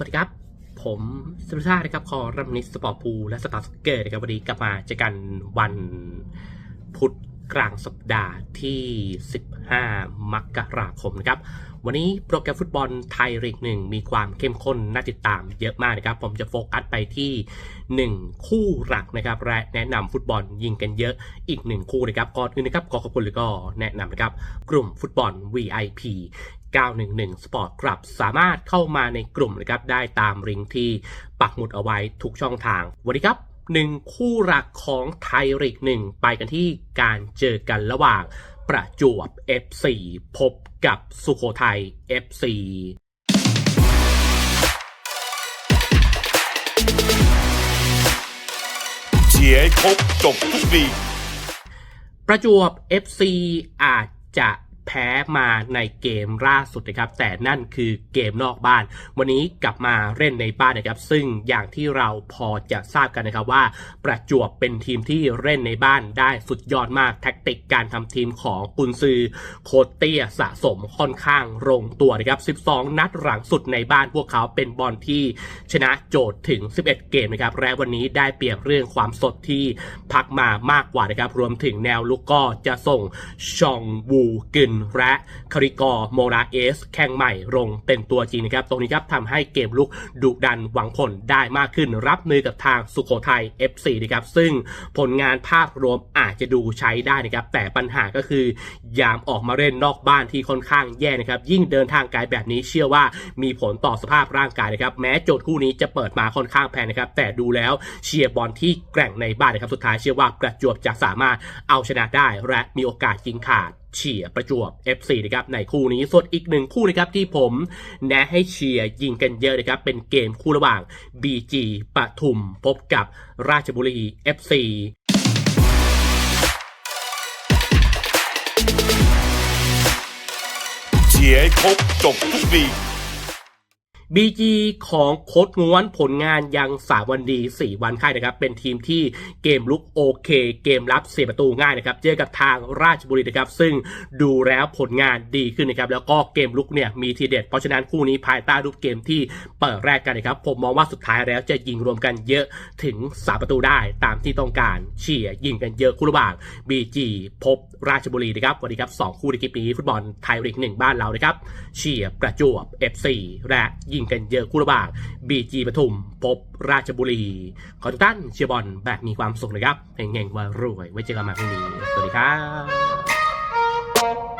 วัสดีครับ ผมสุรชาตินะครับ คอรัมนิสสปอร์ตพูลและสตาร์สเกอร์นะครับวันนี้กลับมาเจอกันวันพุธ กลางสัปดาห์ที่ 15 มกราคมนะครับ วันนี้โปรแกรมฟุตบอลไทยลีกหนึ่งมีความเข้มข้นน่าติดตามเยอะมากนะครับ ผมจะโฟกัสไปที่ 1 คู่หลักนะครับ และแนะนำฟุตบอลยิงกันเยอะอีก 1 คู่นะครับก่อนอื่นนะครับขอขอบคุณเลยก็แนะนำนะครับ กลุ่มฟุตบอล VIP 911 Sport Club สามารถเข้ามาในกลุ่มนะครับได้ตามลิงก์ที่ปักหมุดเอาไว้ทุกช่องทาง วันนี้ครับ หนึ่งคู่หลักของไทยลีกหนึ่งไปกันที่การเจอกันระหว่างประจวบ FC พบกับสุโขทัย FC เชียร์ให้ครบจบทุกลีกประจวบ FC อาจจะ แพ้มาในเกมล่าสุดนะครับ แต่นั่นคือเกมนอกบ้าน วันนี้กลับมาเล่นในบ้านนะครับ ซึ่งอย่างที่เราพอจะทราบกันนะครับว่า ประจวบเป็นทีมที่เล่นในบ้านได้สุดยอดมากแท็กติกการทำทีมของกุนซือโคตเตียสะสมค่อนข้างลงตัวนะครับ 12 นัดหลังสุดในบ้านพวกเขาเป็นบอลที่ชนะโจทย์ถึง 11 เกมนะครับและวันนี้ได้เปรียบเรื่องความสดที่พักมามากกว่านะครับรวมถึงแนวลุกก็จะส่งชองวูกึนและคาริกอโมราเอส แข่งใหม่ลงเป็นตัวจริงนะครับ ตรงนี้ครับทำให้เกมลุกดุดันหวังผลได้มากขึ้น รับมือกับทางสุโขทัย FC นะครับ ซึ่งผลงานภาพรวมอาจจะดูใช้ได้นะครับ แต่ปัญหาก็คือยามออกมาเล่นนอกบ้านที่ค่อนข้างแย่นะครับ ยิ่งเดินทางไกลแบบนี้เชื่อว่ามีผลต่อสภาพร่างกายนะครับ แม้โจทย์คู่นี้จะเปิดมาค่อนข้างแพงนะครับ แต่ดูแล้วเชียร์บอลที่แกร่งในบ้านนะครับ สุดท้ายเชื่อว่าประจวบจะสามารถเอาชนะได้ และมีโอกาสยิงขาด เชียร์ประจวบ FC นะครับในคู่นี้ส่วนอีกหนึ่งคู่นะครับที่ผมแนะให้เชียร์ยิงกันเยอะนะครับเป็นเกมคู่ระหว่าง BG ปทุมพบกับราชบุรี FC เชียร์ครบจบทุกลี ก BG ของโค้ดง้วนผลงานยังสามวันดี 4 วันค่ายนะครับ เป็นทีมที่เกมลุกโอเค เกมรับเสียประตูง่ายนะครับ เจอกับทางราชบุรีนะครับ ซึ่งดูแล้วผลงานดีขึ้นนะครับ แล้วก็เกมลุกเนี่ยมีทีเด็ด เพราะฉะนั้นคู่นี้ภายใต้รูปเกมที่เปิดแรกกันนะครับ ผมมองว่าสุดท้ายแล้วจะยิงรวมกันเยอะถึง 3 ประตูได้ตามที่ต้องการเชียร์ยิงกันเยอะคู่ระหว่าง BG พบราชบุรีนะครับวันนี้ครับสองคู่ในคลิปนี้ฟุตบอลไทยลีกหนึ่งบ้านเรานะครับเชียร์ประจวบ FC และยิงงกันเยอะคู่ระบาดบีจีปทุม พบราชบุรี ขอทุกท่านเชียร์บอลแบบมีความสุขเลยครับแเฮงๆว่ารวย ไว้เจอกันใหม่พรุ่งนี้ สวัสดีครับ